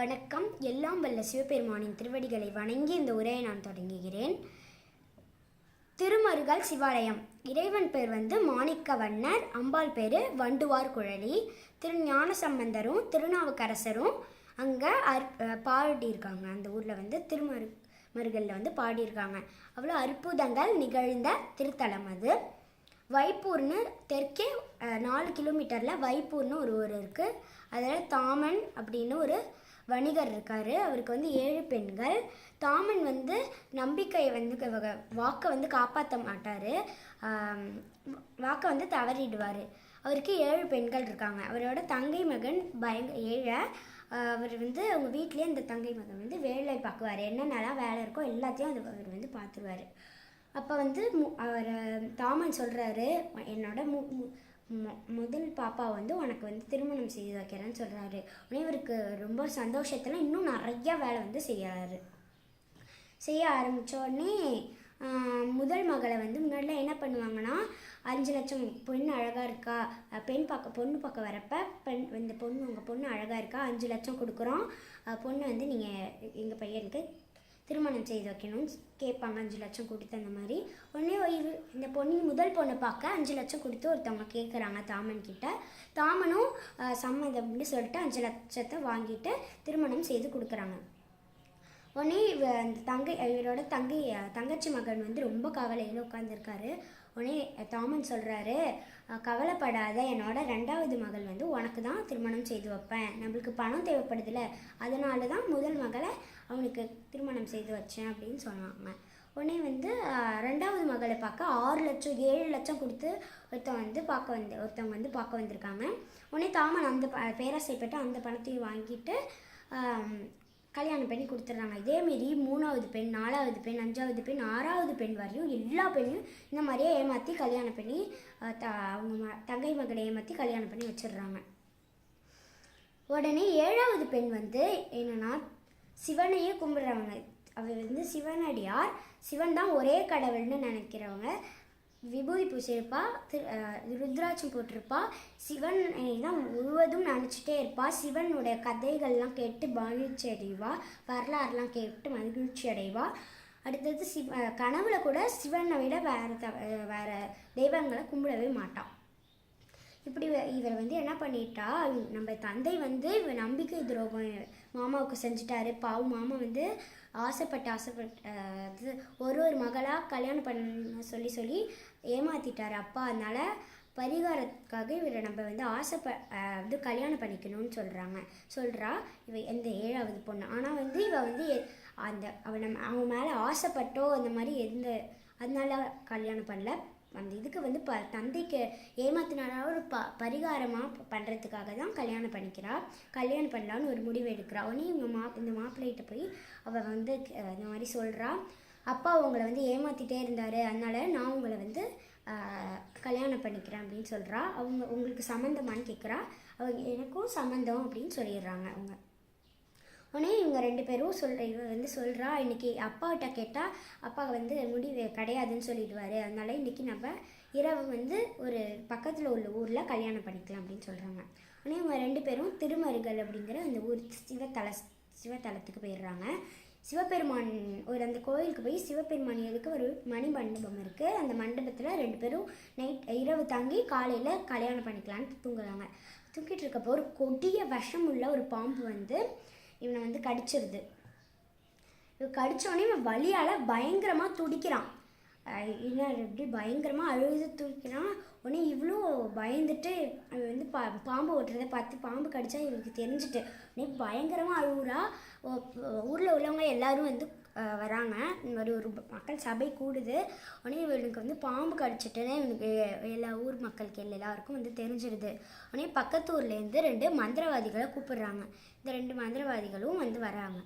வணக்கம். எல்லாம் வல்ல சிவபெருமானின் திருவடிகளை வணங்கி இந்த உரையை நான் தொடங்குகிறேன். திருமருகல் சிவாலயம். இறைவன் பேர் வந்து மாணிக்கவண்ணர் அம்பாள் பேர் வண்டுவார் குழலி. திரு ஞானசம்பந்தரும் திருநாவுக்கரசரும் அங்கே அற் பாடியிருக்காங்க. அந்த ஊரில் வந்து திருமரு மருகலில் வந்து பாடியிருக்காங்க. அவ்வளோ அற்புதங்கள் நிகழ்ந்த திருத்தலம் அது. வைப்பூர்னு தெற்கே நாலு கிலோமீட்டரில் வைப்பூர்னு ஒரு ஊர் இருக்குது அதில் தாமன் அப்படின்னு ஒரு வணிகர் இருக்கார். அவருக்கு வந்து ஏழு பெண்கள். தாமன் வந்து நம்பிக்கையை வந்து வாக்கை வந்து காப்பாற்ற மாட்டார். வாக்கை வந்து தவறிடுவார். அவருக்கு ஏழு பெண்கள் இருக்காங்க. அவரோட தங்கை மகன் பயங்க ஏழை. அவர் வந்து அவங்க வீட்லேயே அந்த தங்கை மகன் வந்து வேலை பார்க்குவார். என்னென்னலாம் வேலை இருக்கோ எல்லாத்தையும் அது அவர் வந்து பார்த்துருவார். அப்போ வந்து மு- அவர் தாமன் சொல்கிறாரு என்னோட மு மொ முதல் பாப்பா வந்து உனக்கு வந்து திருமணம் செய்து வைக்கிறேன்னு சொல்கிறாரு உடனே இவருக்கு ரொம்ப சந்தோஷத்தில் இன்னும் நிறைய வேலை வந்து செய்யறாரு. செய்ய ஆரம்பித்த உடனே முதல் மகளை வந்து முன்னாடிலாம் என்ன பண்ணுவாங்கன்னா அஞ்சு லட்சம் பெண் அழகாக இருக்கா பெண் பார்க்க பொண்ணு பார்க்க வரப்போ பெண் இந்த பொண்ணு உங்கள் பொண்ணு அழகாக இருக்கா அஞ்சு லட்சம் கொடுக்குறோம். பொண்ணு வந்து நீங்கள் எங்கள் பையனுக்கு திருமணம் செய்து வைக்கணும்னு கேட்பாங்க. அஞ்சு லட்சம் கொடுத்து அந்த மாதிரி. உடனே இவ இந்த பொண்ணு முதல் பொண்ணை பார்க்க அஞ்சு லட்சம் கொடுத்து ஒருத்தவங்க கேட்குறாங்க தாமன் கிட்ட. தாமனும் சம்மதம் அப்படின்னு சொல்லிட்டு அஞ்சு லட்சத்தை வாங்கிட்டு திருமணம் செய்து கொடுக்குறாங்க. உடனே இவ அந்த தங்கை இவரோட தங்கை தங்கச்சி மகன் வந்து ரொம்ப கவலையில் உட்காந்துருக்காரு உடனே தாமன் சொல்கிறாரு கவலைப்படாத என்னோட ரெண்டாவது மகள் வந்து உனக்கு தான் திருமணம் செய்து வைப்பேன். நம்மளுக்கு பணம் தேவைப்படுதுல அதனால தான் முதல் மகளை அவனுக்கு திருமணம் செய்து வச்சேன் அப்படின்னு சொன்னாங்க. உடனே வந்து ரெண்டாவது மகளை பார்க்க ஆறு லட்சம் ஏழு லட்சம் கொடுத்து ஒருத்தன் வந்து பார்க்க வந்து ஒருத்தவங்க வந்து பார்க்க வந்திருக்காங்க. உடனே தாமன் அந்த ப- பேராசைப்பட்டு அந்த பணத்தையும் வாங்கிட்டு கல்யாணம் பண்ணி கொடுத்துட்றாங்க. இதேமாரி மூணாவது பெண் நாலாவது பெண் அஞ்சாவது பெண் ஆறாவது பெண் வரையும் எல்லா பெண்ணையும் இந்த மாதிரியே ஏமாற்றி கல்யாணம் பண்ணி த அவங்க ம தங்கை மகனை ஏமாற்றி கல்யாணம் பண்ணி வச்சிடுறாங்க. உடனே ஏழாவது பெண் வந்து என்னென்னா சிவனையே கும்பிடுறவங்க. அவ வந்து சிவனடியார். சிவன் தான் ஒரே கடவுள்னு நினைக்கிறவங்க. விபூதி பூசியிருப்பா திரு ருத்ராட்சம் போட்டிருப்பா. சிவன் தான் முழுவதும் நினச்சிட்டே இருப்பா. சிவனுடைய கதைகள்லாம் கேட்டு மகிழ்ச்சி அடைவா. வரலாறுலாம் கேட்டு மகிழ்ச்சி அடைவா. அடுத்தது சிவ கனவுல கூட சிவனை விட வேற த அஹ் வேற தெய்வங்களை கும்பிடவே மாட்டான் இப்படி இவர் வந்து என்ன பண்ணிட்டா? நம்ம தந்தை வந்து இவ நம்பிக்கை துரோகம் மாமாவுக்கு செஞ்சுட்டாரு. பாவம் மாமா வந்து ஆசைப்பட்டு ஆசைப்பட்டு இது ஒரு ஒரு மகளாக கல்யாணம் பண்ண சொல்லி சொல்லி ஏமாற்றிட்டார் அப்பா. அதனால் பரிகாரத்துக்காக இவரை நம்ம வந்து ஆசைப்ப வந்து கல்யாணம் பண்ணிக்கணும்னு சொல்கிறாங்க சொல்கிறா இவ எந்த ஏழாவது பொண்ணு. ஆனால் வந்து இவ வந்து எ- அந்த அவள் நம்ம அவன் மேலே ஆசைப்பட்டோ அந்த மாதிரி எந்த அதனால கல்யாணம் பண்ணல. அந்த இதுக்கு வந்து ப தந்தைக்கு ஏமாத்தினாராக ஒரு ப பரிகாரமாக பண்ணுறதுக்காக தான் கல்யாணம் பண்ணிக்கிறா கல்யாணம் பண்ணலான்னு ஒரு முடிவு எடுக்கிறா உடனே இவங்க மா இந்த மாப்பிள்ளைகிட்ட போய் அவள் வந்து இந்த மாதிரி சொல்கிறா அப்பா உங்களை வந்து ஏமாற்றிட்டே இருந்தார். அதனால நான் உங்களை வந்து கல்யாணம் பண்ணிக்கிறேன் அப்படின்னு சொல்கிறா அவங்க உங்களுக்கு சம்மந்தமான்னு கேட்குறா அவங்க எனக்கும் சம்மந்தம் அப்படின்னு சொல்லிடுறாங்க அவங்க. உடனே இவங்க ரெண்டு பேரும் சொல்ற இவ வந்து சொல்கிறா இன்னைக்கு அப்பாகிட்ட கேட்டால் அப்பா வந்து முடிவு கிடையாதுன்னு சொல்லிடுவாரு. அதனால இன்னைக்கு நம்ம இரவு வந்து ஒரு பக்கத்தில் உள்ள ஊரில் கல்யாணம் பண்ணிக்கலாம் அப்படின்னு சொல்கிறாங்க உடனே இவங்க ரெண்டு பேரும் திருமருகல் அப்படிங்கிற அந்த ஊர் சிவத்தல சிவத்தலத்துக்கு போயிடுறாங்க. சிவபெருமான் ஒரு அந்த கோயிலுக்கு போய் சிவபெருமான் எதுக்கு ஒரு மணி மண்டபம் இருக்குது அந்த மண்டபத்தில் ரெண்டு பேரும் நைட் இரவு தங்கி காலையில் கல்யாணம் பண்ணிக்கலான்னு தூங்குறாங்க. தூங்கிட்டு இருக்கப்போ ஒரு கொடிய விஷம் உள்ள ஒரு பாம்பு வந்து இவனை வந்து கடிச்சிருது. இவன் கடித்தோடனே இவன் வழியால் பயங்கரமாக துடிக்கிறான். அஹ் எப்படி பயங்கரமாக அழுது துடிக்கிறான். உடனே இவ்வளோ பயந்துட்டு அவன் வந்து பா பாம்பு ஓட்டுறதை பார்த்து பாம்பு கடிச்சா இவனுக்கு தெரிஞ்சுட்டு உடனே பயங்கரமாக அழுகுறா ஊரில் உள்ளவங்க எல்லாரும் வந்து வராங்க. இந்த மாதிரி ஒரு மக்கள் சபை கூடுது. உடனே இவனுக்கு வந்து பாம்பு கடிச்சிட்டுன்னு இவனுக்கு எல்லா ஊர் மக்களுக்கு எல்லாருக்கும் வந்து தெரிஞ்சிடுது உடனே பக்கத்து ஊர்லேருந்து ரெண்டு மந்திரவாதிகளை கூப்பிடுறாங்க. இந்த ரெண்டு மந்திரவாதிகளும் வந்து வராங்க.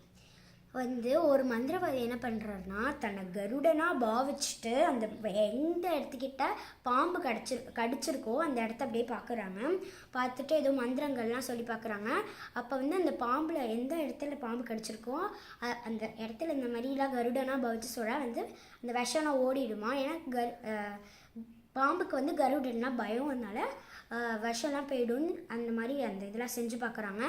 வந்து ஒரு மந்திரவாதி என்ன பண்ணுறாருனா தன்னை கருடனாக பாவிச்சுட்டு அந்த எந்த இடத்துக்கிட்ட பாம்பு கடிச்சிரு கடிச்சிருக்கோ அந்த இடத்த அப்படியே பார்க்குறாங்க பார்த்துட்டு ஏதோ மந்திரங்கள்லாம் சொல்லி பார்க்குறாங்க அப்போ வந்து அந்த பாம்பில் எந்த இடத்துல பாம்பு கடிச்சிருக்கோ அந்த இடத்துல இந்த மாதிரிலாம் கருடனாக பாவிச்சு சொல்ல வந்து அந்த விஷம்லாம் ஓடிடுமா? ஏன்னா கரு பாம்புக்கு வந்து கருடன்னா பயம் அதனால விஷம்லாம் போயிடும் அந்த மாதிரி அந்த இதெல்லாம் செஞ்சு பார்க்குறாங்க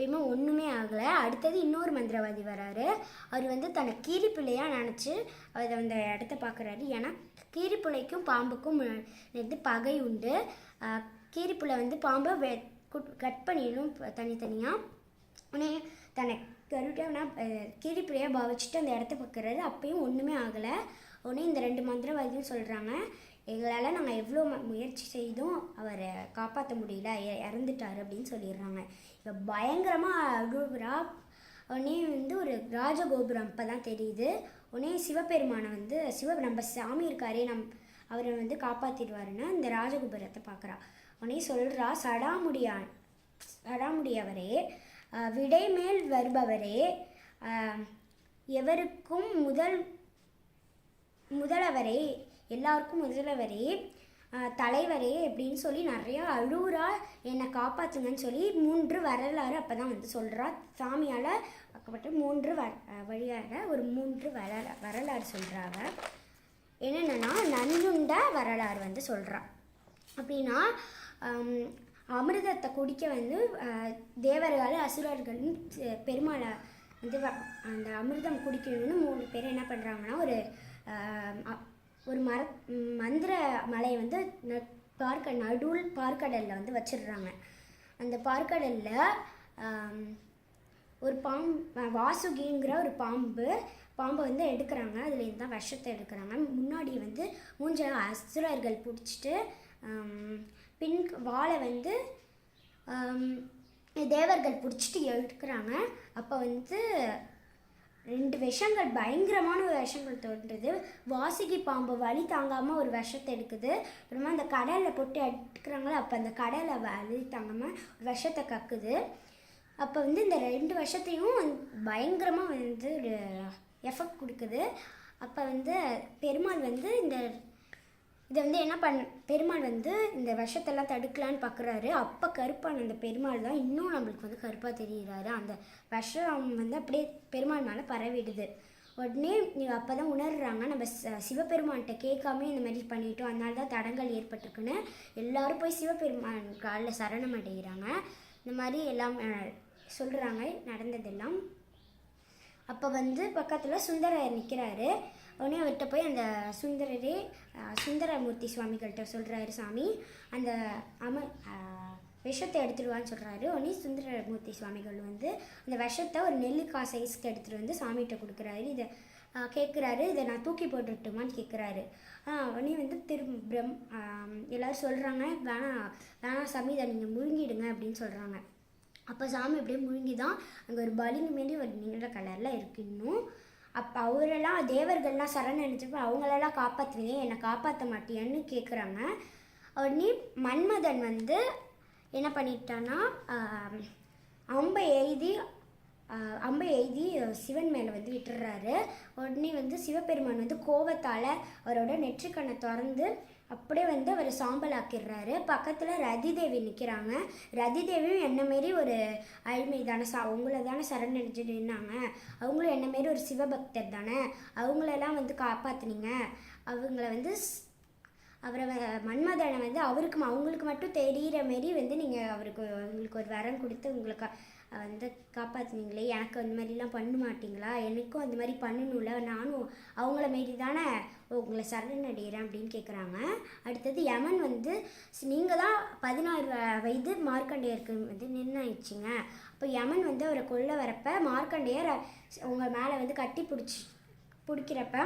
அப்பயுமே ஒன்றுமே ஆகலை. அடுத்தது இன்னொரு மந்திரவாதி வராரு. அவர் வந்து தன்னை கீரிப்பிள்ளையாக நினச்சி அதை அந்த இடத்த பார்க்குறாரு. ஏன்னா கீரிப்புள்ளைக்கும் பாம்புக்கும் இது பகை உண்டு. ஆஹ் வந்து பாம்பை வெ கட் பண்ணிடணும் தனித்தனியாக உடனே தன்னை கருட்டான கீரிப்பிள்ளையாக பாவிச்சுட்டு அந்த இடத்த பார்க்குறாரு. அப்பயும் ஒன்றுமே ஆகலை. உடனே இந்த ரெண்டு மந்திரவாதியும் சொல்கிறாங்க எங்களால் நாங்கள் எவ்வளோ முயற்சி செய்தும் அவரை காப்பாற்ற முடியல இறந்துட்டார் இறந்துட்டாரு அப்படின்னு சொல்லிடுறாங்க. இப்போ பயங்கரமாக அழுகுறா. உடனே வந்து ஒரு ராஜகோபுரம் இப்போ தான் தெரியுது. உடனே சிவபெருமானை வந்து சிவ நம்ம சாமி இருக்காரே நம் அவரை வந்து காப்பாற்றிடுவாருன்னு இந்த ராஜகோபுரத்தை பார்க்குறா உடனே சொல்கிறா சடாமுடியான் சடாமுடியவரே விடைமேல் வருபவரே எவருக்கும் முதல் முதலவரே எல்லாருக்கும் முதல்வரே தலைவரே அப்படின்னு சொல்லி நிறையா அழுவுறா என்னை காப்பாற்றுங்கன்னு சொல்லி மூன்று வரலாறு அப்போ தான் வந்து சொல்கிறா சாமியால் பக்கப்பட்ட மூன்று வ வழியாக ஒரு மூன்று வரலா வரலாறு சொல்கிறாங்க என்னென்னா நஞ்சுண்ட வரலாறு வந்து சொல்கிறா அப்படின்னா அமிர்தத்தை குடிக்க வந்து தேவர்கள் அசுரர்களும் பெருமாளை வந்து அந்த அமிர்தம் குடிக்கணும்னு மூணு பேர் என்ன பண்ணுறாங்கன்னா ஒரு ஒரு மர மந்திர மலையை வந்து ந- பார்க்க நடுவில் பார்க்கடலில் வந்து வச்சிடுறாங்க. அந்த பார்க்கடலில் ஒரு பாம்பு வாசுகிங்கிற ஒரு பாம்பு பாம்பை வந்து எடுக்கிறாங்க. அதுலேருந்து தான் விஷத்தை எடுக்கிறாங்க. முன்னாடி வந்து மூஞ்சில அசுரர்கள் பிடிச்சிட்டு பின் வாழை வந்து தேவர்கள் பிடிச்சிட்டு எடுக்கிறாங்க. அப்போ வந்து ரெண்டு விஷங்கள் பயங்கரமான ஒரு விஷங்கள் தோன்றுது. வாசுகி பாம்பு வலி தாங்காமல் ஒரு விஷத்தை எடுக்குது. அப்புறமா அந்த கடலில் போட்டு எடுக்கிறாங்களோ அப்போ அந்த கடலை வலி தாங்காமல் ஒரு விஷத்தை கக்குது. அப்போ வந்து இந்த ரெண்டு வருஷத்தையும் பயங்கரமாக வந்து ஒரு எஃபெக்ட் கொடுக்குது. அப்போ வந்து பெருமாள் வந்து இந்த இதை வந்து என்ன பண் பெருமாள் வந்து இந்த விஷத்தெல்லாம் தடுக்கலான்னு பார்க்குறாரு அப்போ கருப்பான அந்த பெருமாள் தான் இன்னும் நம்மளுக்கு வந்து கருப்பாக தெரிகிறாரு அந்த விஷம் வந்து அப்படியே பெருமாள் மேலே பரவிடுது. உடனே அப்போ தான் உணர்றாங்க நம்ம ச- சிவபெருமான்கிட்ட கேட்காம இந்த மாதிரி பண்ணிட்டோம். அதனால தான் தடங்கள் ஏற்பட்டிருக்குன்னு எல்லாரும் போய் சிவபெருமான் காலில் சரணம் அடைகிறாங்க இந்த மாதிரி எல்லாம் சொல்கிறாங்க நடந்ததெல்லாம். அப்போ வந்து பக்கத்தில் சுந்தரர் நிற்கிறாரு உடனே அவர்கிட்ட போய் அந்த சுந்தரரே சுந்தரமூர்த்தி சுவாமிகள்கிட்ட சொல்கிறாரு சாமி அந்த அம விஷத்தை எடுத்துடுவான்னு சொல்கிறாரு உடனே சுந்தரமூர்த்தி சுவாமிகள் வந்து அந்த விஷத்தை ஒரு நெல்லிக்காய் சைஸ்க்கு எடுத்துகிட்டு வந்து சாமிகிட்ட கொடுக்குறாரு. இதை கேட்குறாரு இதை நான் தூக்கி போட்டுட்டுமான்னு கேட்குறாரு உடனே வந்து திரு பிரம் எல்லோரும் சொல்கிறாங்க வேணாம் வேணாம் சாமி இதை நீங்கள் முழுங்கிடுங்க அப்படின்னு சொல்கிறாங்க அப்போ சாமி அப்படியே முழுங்கி தான் அங்கே ஒரு பலிங்க மாரி ஒரு நீல கலரில் இருக்கு இன்னும். அப்போ அவரெல்லாம் தேவர்கள்லாம் சரண் நினச்சப்போ அவங்களெல்லாம் காப்பாற்றுவீங்க என்னை காப்பாற்ற மாட்டியான்னு கேட்குறாங்க உடனே மன்மதன் வந்து என்ன பண்ணிட்டான்னா அம்பை எழுதி அம்பை எய்தி சிவன் மேலே வந்து விட்டுடுறாரு உடனே வந்து சிவபெருமான் வந்து கோவத்தால் அவரோட நெற்றிக்கண்ணை திறந்து அப்படியே வந்து அவர் சாம்பல் ஆக்கிடுறாரு பக்கத்தில் ரதி தேவி நிற்கிறாங்க ரதி தேவியும் என்ன மாரி ஒரு அடிமை தானே சா அவங்கள தானே சரணடைஞ்சு நின்னாங்க. அவங்களும் என்ன மாரி ஒரு சிவபக்தர் தானே. அவங்களெல்லாம் வந்து காப்பாற்றுனீங்க அவங்கள வந்து ஸ்- அவரை மன்மதனை வந்து அவருக்கு அவங்களுக்கு மட்டும் தெரிகிற மாரி வந்து நீங்கள் அவருக்கு உங்களுக்கு ஒரு வரம் கொடுத்து உங்களுக்கு வந்து காப்பாற்றுனீங்களே எனக்கு அந்த மாதிரிலாம் பண்ண மாட்டிங்களா? எனக்கும் அந்த மாதிரி பண்ணணும்ல. நானும் அவங்கள மாரி தானே உங்களை சரணடைகிறேன் அப்படின்னு கேட்குறாங்க அடுத்தது யமன் வந்து நீங்கள் தான் பதினாறு வயது மார்க்கண்டேயருக்கு வந்து நிர்ணயிச்சிங்க. அப்போ யமன் வந்து அவரை கொல்ல வரப்ப மார்க்கண்டேயர் உங்கள் மேலே வந்து கட்டி பிடிச்சி பிடிக்கிறப்ப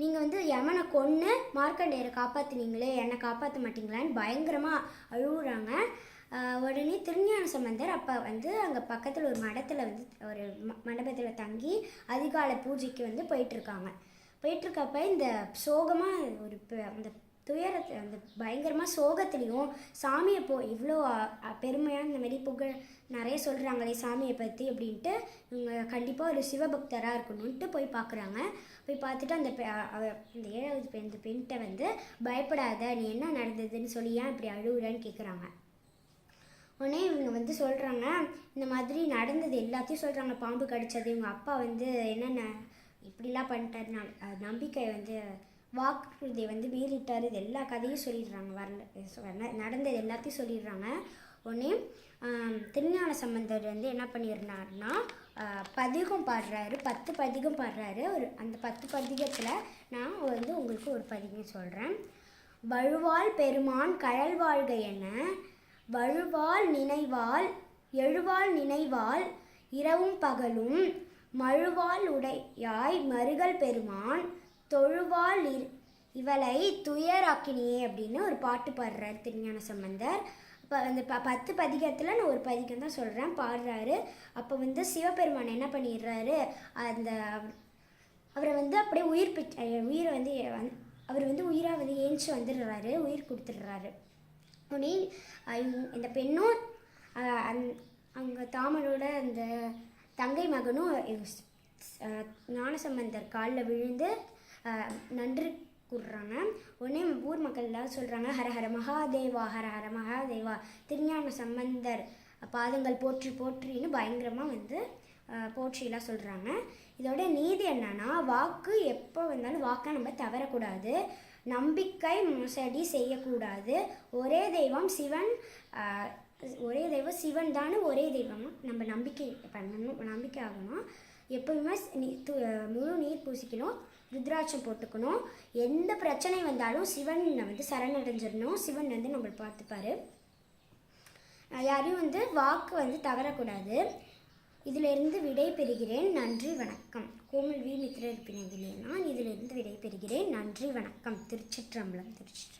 நீங்கள் வந்து யமனை கொன்று மார்க்கண்டேயரை காப்பாற்றுனீங்களே என்னை காப்பாற்ற மாட்டீங்களான்னு பயங்கரமாக அழுகுறாங்க உடனே திருஞான சம்பந்தர் அப்போ வந்து அங்கே பக்கத்தில் ஒரு மடத்தில் வந்து ஒரு மண்டபத்தில் தங்கி அதிகாலை பூஜைக்கு வந்து போயிட்டுருக்காங்க. போயிட்டுருக்கப்ப இந்த சோகமாக ஒரு அந்த துயரத்தை அந்த பயங்கரமாக சோகத்துலேயும் சாமியை போ இவ்வளோ பெருமையாக இந்த மாதிரி புகழ் நிறைய சொல்கிறாங்களே சாமியை பற்றி அப்படின்ட்டு இவங்க கண்டிப்பாக ஒரு சிவபக்தராக இருக்கணும்ன்ட்டு போய் பார்க்குறாங்க போய் பார்த்துட்டு அந்த பெ- இந்த ஏழாவது பெண் இந்த பெண்கிட்ட வந்து பயப்படாத நீ என்ன நடந்ததுன்னு சொல்லி ஏன் இப்படி அழுகுறேன்னு கேட்குறாங்க உடனே இவங்க வந்து சொல்கிறாங்க இந்த மாதிரி நடந்தது எல்லாத்தையும் சொல்கிறாங்க பாம்பு கடிச்சது இவங்க அப்பா வந்து என்னென்ன இப்படிலாம் பண்ணிட்டாரு நம்பிக்கை வந்து வாக்குறுதியை வந்து மீறிட்டார். இது எல்லா கதையும் சொல்லிடுறாங்க வரல சொ- நடந்தது எல்லாத்தையும் சொல்லிடுறாங்க. உடனே திருஞான சம்பந்தர் வந்து என்ன பண்ணியிருந்தாருன்னா பதிகம் பாடுறாரு பத்து பதிகம் பாடுறாரு. ஒரு அந்த பத்து பதிகத்தில் நான் வந்து உங்களுக்கு ஒரு பதிகம் சொல்கிறேன் வழுவால் பெருமான் கழல் வாழ்க என வழுவால் நினைவால் எழுவால் நினைவால் இரவும் பகலும் மழுவால் உடையாய் மருகல் பெருமான் தொழுவால் இ- இவளை துயராக்கினியே அப்படின்னு ஒரு பாட்டு பாடுறார் திருஞான சம்பந்தர். இப்போ அந்த ப பத்து பதிகத்தில் நான் ஒரு பதிகம் தான் சொல்கிறேன் பாடுறாரு. அப்போ வந்து சிவபெருமான் என்ன பண்ணிடுறாரு அந்த அவரை வந்து அப்படியே உயிர் பிச்ச உயிரை வந்து வந்து- அவர் வந்து உயிராக வந்து ஏஞ்சி வந்துடுறாரு உயிர் கொடுத்துடுறாரு. உடனே இந்த- பெண்ணும் அந்- அவங்க தாமனோட அந்த தங்கை மகனும் ஞானசம்பந்தர் காலில் விழுந்து நன்று நன்றி உடனே ஊர் மக்கள் சொல்கிறாங்க ஹர ஹர மகாதேவா ஹர ஹர மகாதேவா திருஞான சம்பந்தர் பாதங்கள் போற்றி போற்றின்னு பயங்கரமாக வந்து போற்றிலாம் சொல்கிறாங்க இதோட நீதி என்னன்னா வாக்கு எப்போ வந்தாலும் வாக்கை நம்ம தவறக்கூடாது. நம்பிக்கை மோசடி செய்யக்கூடாது. ஒரே தெய்வம் சிவன் ஒரே தெய்வம் சிவன் தானே ஒரே தெய்வம். நம்ம நம்பிக்கை பண்ணணும் நம்பிக்கை ஆகணும். எப்பவுமே து- முழு நீர் பூசிக்கணும் ருத்ராட்சம் போட்டுக்கணும். எந்த பிரச்சனை வந்தாலும் சிவன் வந்து சரணடைஞ்சிடணும். சிவன் வந்து நம்மளை பார்த்துப்பாரு. யாரையும் வந்து வாக்கு வந்து தவறக்கூடாது. இதிலிருந்து விடை பெறுகிறேன். நன்றி வணக்கம். கோமல் வி மித்திரர் பிணைவிலே நான் இதிலிருந்து விடை பெறுகிறேன். நன்றி வணக்கம். திருச்சிற்றம்பலம் திருச்சிற்றம்பலம்.